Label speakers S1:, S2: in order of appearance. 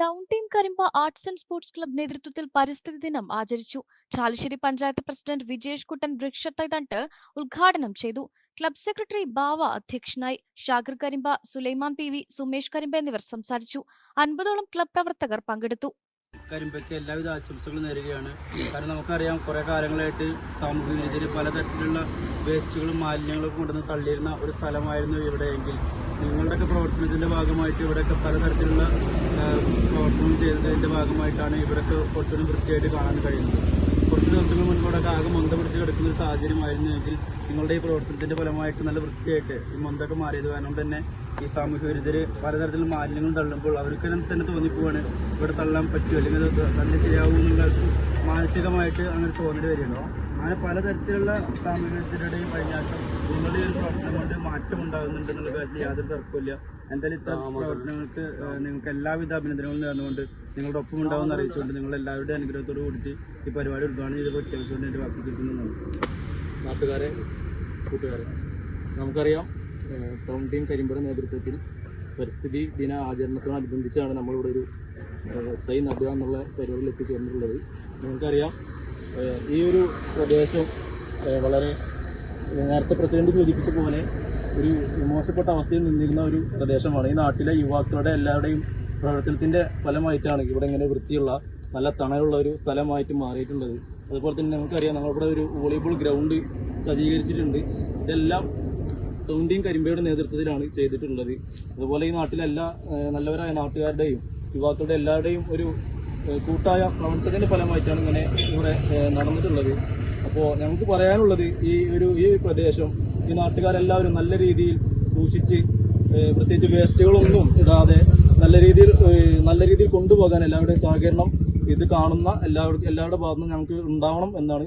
S1: Town team Karimba arts and sports club നേതൃത്വത്തിൽ പരിസ്ഥിതി ദിനം ആചരിച്ചു. ചാലശ്ശേരി പഞ്ചായത്ത് പ്രസിഡന്റ് വിജേഷ് കുട്ടൻ വൃക്ഷത്തൈ നട്ട് ഉദ്ഘാടനം ചെയ്തു. ക്ലബ് സെക്രട്ടറി ബാവ അധ്യക്ഷനായി ഷാഗിർ കരിമ്പ സുലൈമാൻ പി വി സുമേഷ് കരിമ്പ എന്നിവർ സംസാരിച്ചു. അൻപതോളം ക്ലബ് പ്രവർത്തകർ പങ്കെടുത്തു.
S2: കരിമ്പയ്ക്ക് എല്ലാവിധ ആശംസകളും നേരുകയാണ്. കാരണം നമുക്കറിയാം കുറേ കാലങ്ങളായിട്ട് സാമൂഹിക രീതിയിൽ പലതരത്തിലുള്ള വേസ്റ്റുകളും മാലിന്യങ്ങളും കൊണ്ടുവന്ന് തള്ളിയിരുന്ന ഒരു സ്ഥലമായിരുന്നു ഇവിടെയെങ്കിൽ നിങ്ങളുടെയൊക്കെ പ്രവർത്തനത്തിന്റെ ഭാഗമായിട്ട് ഇവിടെയൊക്കെ പലതരത്തിലുള്ള പ്രവർത്തനം ചെയ്തതിന്റെ ഭാഗമായിട്ടാണ് ഇവിടെയൊക്കെ കുറച്ചുകൂടി വൃത്തിയായിട്ട് കാണാൻ കഴിയുന്നത്. കുറച്ച് ദിവസങ്ങൾ മുൻപോടൊക്കെ ആകെ മന്ത പിടിച്ച് കിടക്കുന്ന ഒരു സാഹചര്യമായിരുന്നുവെങ്കിൽ നിങ്ങളുടെ ഈ പ്രവർത്തനത്തിന്റെ ഫലമായിട്ട് നല്ല വൃത്തിയായിട്ട് ഈ മന്തൊക്കെ മാറിയത് കാരണം തന്നെ ഈ സാമൂഹ്യ വിരുദ്ധര് പലതരത്തിലുള്ള മാലിന്യങ്ങൾ തള്ളുമ്പോൾ അവർക്ക് തന്നെ തോന്നിപ്പോവാണ് ഇവിടെ തള്ളാൻ പറ്റുമോ അല്ലെങ്കിൽ തന്നെ ശരിയാവും എന്നുള്ള മാനസികമായിട്ട് അങ്ങനെ തോന്നേണ്ടി വരികയുണ്ടോ അങ്ങനെ പലതരത്തിലുള്ള സാമൂഹ്യ വിരുദ്ധരുടെയും കഴിഞ്ഞാട്ടം ഒരു പ്രവർത്തനം മാറ്റം ഉണ്ടാകുന്നുണ്ട് എന്നുള്ള കാര്യത്തിൽ യാതൊരു തർക്കമില്ല എന്തായാലും ഇത്ര പ്രവർത്തനങ്ങൾക്ക് നിങ്ങൾക്ക് എല്ലാവിധ അഭിനന്ദനങ്ങളും നേർന്നുകൊണ്ട് നിങ്ങളുടെ ഒപ്പം ഉണ്ടാവുമെന്ന് അറിയിച്ചുകൊണ്ട് നിങ്ങൾ എല്ലാവരുടെയും അനുഗ്രഹത്തോട് കൂടിയിട്ട് ഈ പരിപാടി ഉദ്ഘാടനം ചെയ്ത് പ്രഖ്യാപിച്ചുകൊണ്ട് എന്റെ വാക്കി ചുറ്റുന്നു
S3: നാട്ടുകാരെ കൂട്ടുകാരെ നമുക്കറിയാം ടൗൺ ടീം കരിമ്പട നേതൃത്വത്തിൽ പരിസ്ഥിതി ദിന ആചരണത്തോടനുബന്ധിച്ചാണ് നമ്മളിവിടെ ഒരു തൈ നടുക എന്നുള്ള പരിപാടിയിൽ എത്തിച്ചേർന്നിട്ടുള്ളത്. നമുക്കറിയാം ഈ ഒരു പ്രദേശം വളരെ നേരത്തെ പ്രസിഡന്റ് സൂചിപ്പിച്ച പോലെ ഒരു മോശപ്പെട്ട അവസ്ഥയിൽ നിന്നിരുന്ന ഒരു പ്രദേശമാണ്. ഈ നാട്ടിലെ യുവാക്കളുടെ എല്ലാവരുടെയും പ്രവർത്തനത്തിന്റെ ഫലമായിട്ടാണ് ഇവിടെ ഇങ്ങനെ വൃത്തിയുള്ള നല്ല തണലുള്ള ഒരു സ്ഥലമായിട്ട് മാറിയിട്ടുള്ളത്. അതുപോലെ തന്നെ നമുക്കറിയാം നമ്മളിവിടെ ഒരു വോളിബോൾ ഗ്രൗണ്ട് സജ്ജീകരിച്ചിട്ടുണ്ട്. ഇതെല്ലാം ടൗണ്ടിയും കരിമ്പയുടെ നേതൃത്വത്തിലാണ് ചെയ്തിട്ടുള്ളത്. അതുപോലെ ഈ നാട്ടിലെ എല്ലാ നല്ലവരായ നാട്ടുകാരുടെയും യുവാക്കളുടെ എല്ലാവരുടെയും ഒരു കൂട്ടായ പ്രവർത്തനത്തിന്റെ ഫലമായിട്ടാണ് ഇങ്ങനെ ഇവിടെ നടന്നിട്ടുള്ളത്. അപ്പോൾ ഞങ്ങൾക്ക് പറയാനുള്ളത് ഈ ഒരു ഈ പ്രദേശം ഈ നാട്ടുകാരെല്ലാവരും നല്ല രീതിയിൽ സൂക്ഷിച്ച് പ്രത്യേകിച്ച് വേസ്റ്റുകളൊന്നും ഇടാതെ നല്ല രീതിയിൽ നല്ല രീതിയിൽ കൊണ്ടുപോകാൻ എല്ലാവരുടെയും സഹകരണം ഇത് കാണുന്ന എല്ലാവർക്കും എല്ലാവരുടെ ഭാഗത്തും ഞങ്ങൾക്ക് ഉണ്ടാവണം എന്നാണ്